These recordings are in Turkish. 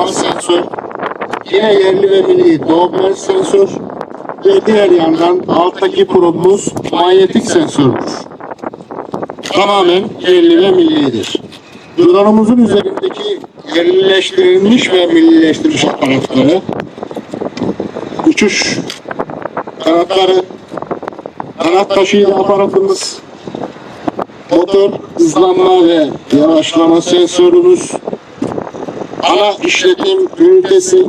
termal sensör, yine yerli ve milli Doppler sensör ve diğer yandan alttaki probumuz manyetik sensördür. Tamamen yerli ve millidir. Drone'umuzun üzerindeki yerlileştirilmiş ve millileştirilmiş aparatları, uçuş kanatları, kanat taşıyıcı aparatımız, motor hızlanma ve yavaşlama sensörümüz, ana işletim ünitesi,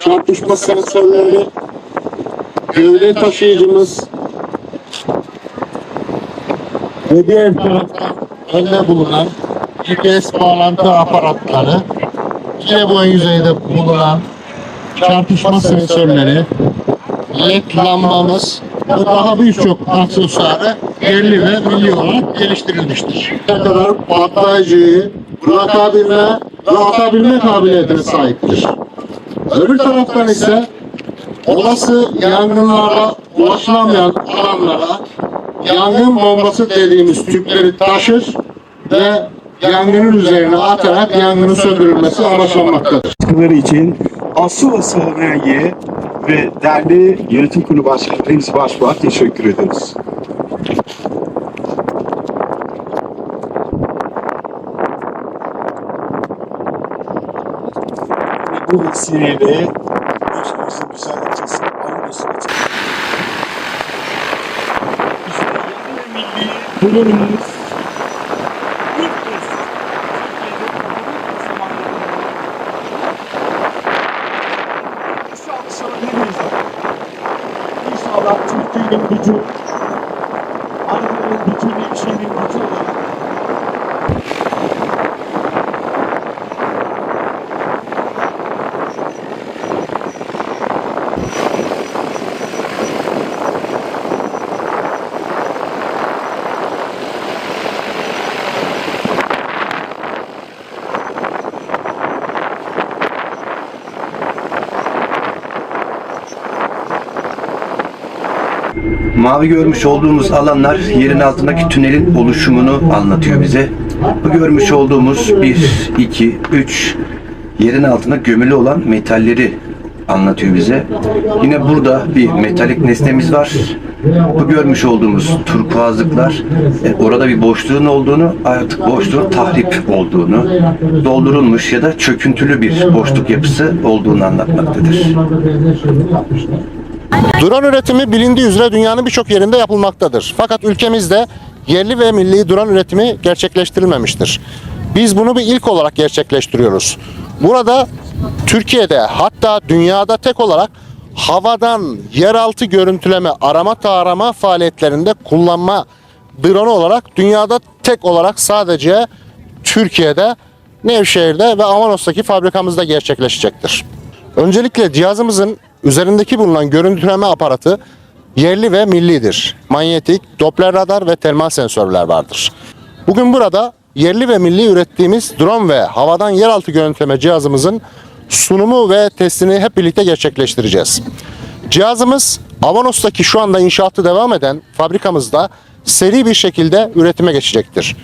çarpışma sensörleri, gövde taşıyıcımız ve diğer tarafta önde bulunan GPS bağlantı aparatları, yine bu yüzeyde bulunan çarpışma sensörleri, led lambamız ve daha birçok aksesuarı yerli ve milli olarak geliştirilmiştir. Ne kadar patlayıcıyı bırakabilme ve atabilme kabiliyetine sahiptir. Öbür taraftan ise olası yangınlara ulaşılamayan alanlara yangın bombası dediğimiz tüpleri taşır ve yangının üzerine atarak yangının söndürülmesi amaçlanmaktadır. için asıl asıl vergiye ve değerli yönetim kurulu başkanı Deniz Başbuğ'a teşekkür ederiz. Bu vesileyle ülkemizin güzel ilçesi Anadolu'su için bulunumuz ilk kez İnşallah sorabiliriz. İnşallah Türkiye'nin gücü, Anadolu'nun bütün ilçenin gücü olarak Mavi görmüş olduğumuz alanlar yerin altındaki tünelin oluşumunu anlatıyor bize. Bu görmüş olduğumuz 1, 2, 3 yerin altında gömülü olan metalleri anlatıyor bize. Yine burada bir metalik nesnemiz var. Bu görmüş olduğumuz turkuazlıklar e, orada bir boşluğun olduğunu artık boşluğun tahrip olduğunu doldurulmuş ya da çöküntülü bir boşluk yapısı olduğunu anlatmaktadır. Drone üretimi bilindiği üzere dünyanın birçok yerinde yapılmaktadır. Fakat ülkemizde yerli ve milli drone üretimi gerçekleştirilmemiştir. Biz bunu bir ilk olarak gerçekleştiriyoruz. Burada Türkiye'de hatta dünyada tek olarak havadan yeraltı görüntüleme arama tarama faaliyetlerinde kullanma drone olarak dünyada tek olarak sadece Türkiye'de Nevşehir'de ve Avanos'taki fabrikamızda gerçekleşecektir. Öncelikle cihazımızın üzerindeki bulunan görüntüleme aparatı yerli ve millidir. Manyetik, Doppler radar ve termal sensörler vardır. Bugün burada yerli ve milli ürettiğimiz drone ve havadan yeraltı görüntüleme cihazımızın sunumu ve testini hep birlikte gerçekleştireceğiz. Cihazımız Avanos'taki şu anda inşaatı devam eden fabrikamızda seri bir şekilde üretime geçecektir.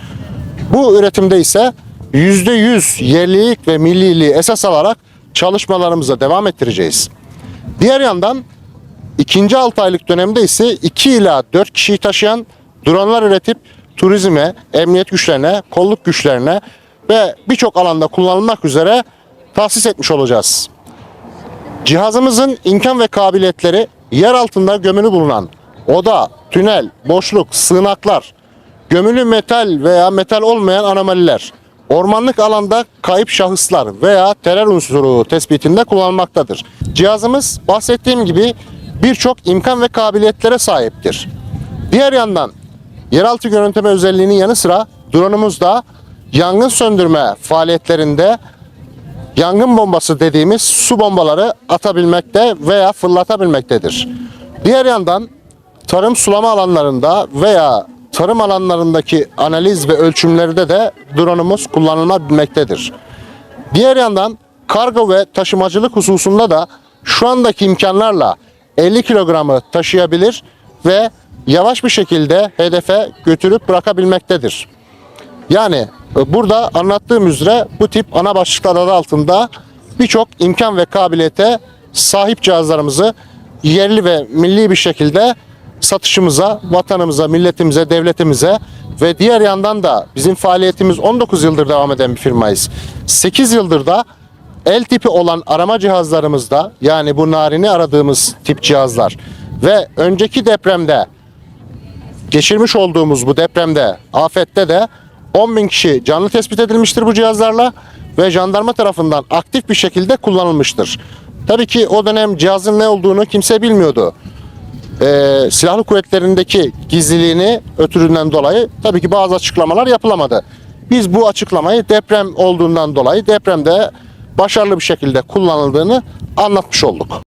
Bu üretimde ise %100 yerlilik ve milliliği esas alarak çalışmalarımıza devam ettireceğiz. Diğer yandan ikinci 6 aylık dönemde ise 2 ila 4 kişiyi taşıyan dronlar üretip turizme, emniyet güçlerine, kolluk güçlerine ve birçok alanda kullanılmak üzere tahsis etmiş olacağız. Cihazımızın imkan ve kabiliyetleri yer altında gömülü bulunan oda, tünel, boşluk, sığınaklar, gömülü metal veya metal olmayan anomaliler, ormanlık alanda kayıp şahıslar veya terör unsuru tespitinde kullanılmaktadır. Cihazımız bahsettiğim gibi birçok imkan ve kabiliyetlere sahiptir. Diğer yandan yeraltı görüntüleme özelliğinin yanı sıra drone'umuz da yangın söndürme faaliyetlerinde yangın bombası dediğimiz su bombaları atabilmekte veya fırlatabilmektedir. Diğer yandan tarım sulama alanlarında veya tarım alanlarındaki analiz ve ölçümlerde de drone'umuz kullanılabilmektedir. Diğer yandan kargo ve taşımacılık hususunda da şu andaki imkanlarla 50 kilogramı taşıyabilir ve yavaş bir şekilde hedefe götürüp bırakabilmektedir. Yani e, burada anlattığım üzere bu tip ana başlıklar adı altında birçok imkan ve kabiliyete sahip cihazlarımızı yerli ve milli bir şekilde satışımıza, vatanımıza, milletimize, devletimize ve diğer yandan da bizim faaliyetimiz 19 yıldır devam eden bir firmayız. 8 yıldır da el tipi olan arama cihazlarımızda yani bu narini aradığımız tip cihazlar ve önceki depremde geçirmiş olduğumuz bu depremde, afette de 10 bin kişi canlı tespit edilmiştir bu cihazlarla ve jandarma tarafından aktif bir şekilde kullanılmıştır. Tabii ki o dönem cihazın ne olduğunu kimse bilmiyordu. Ee, silahlı kuvvetlerindeki gizliliğini ötüründen dolayı tabii ki bazı açıklamalar yapılamadı. Biz bu açıklamayı deprem olduğundan dolayı depremde başarılı bir şekilde kullanıldığını anlatmış olduk.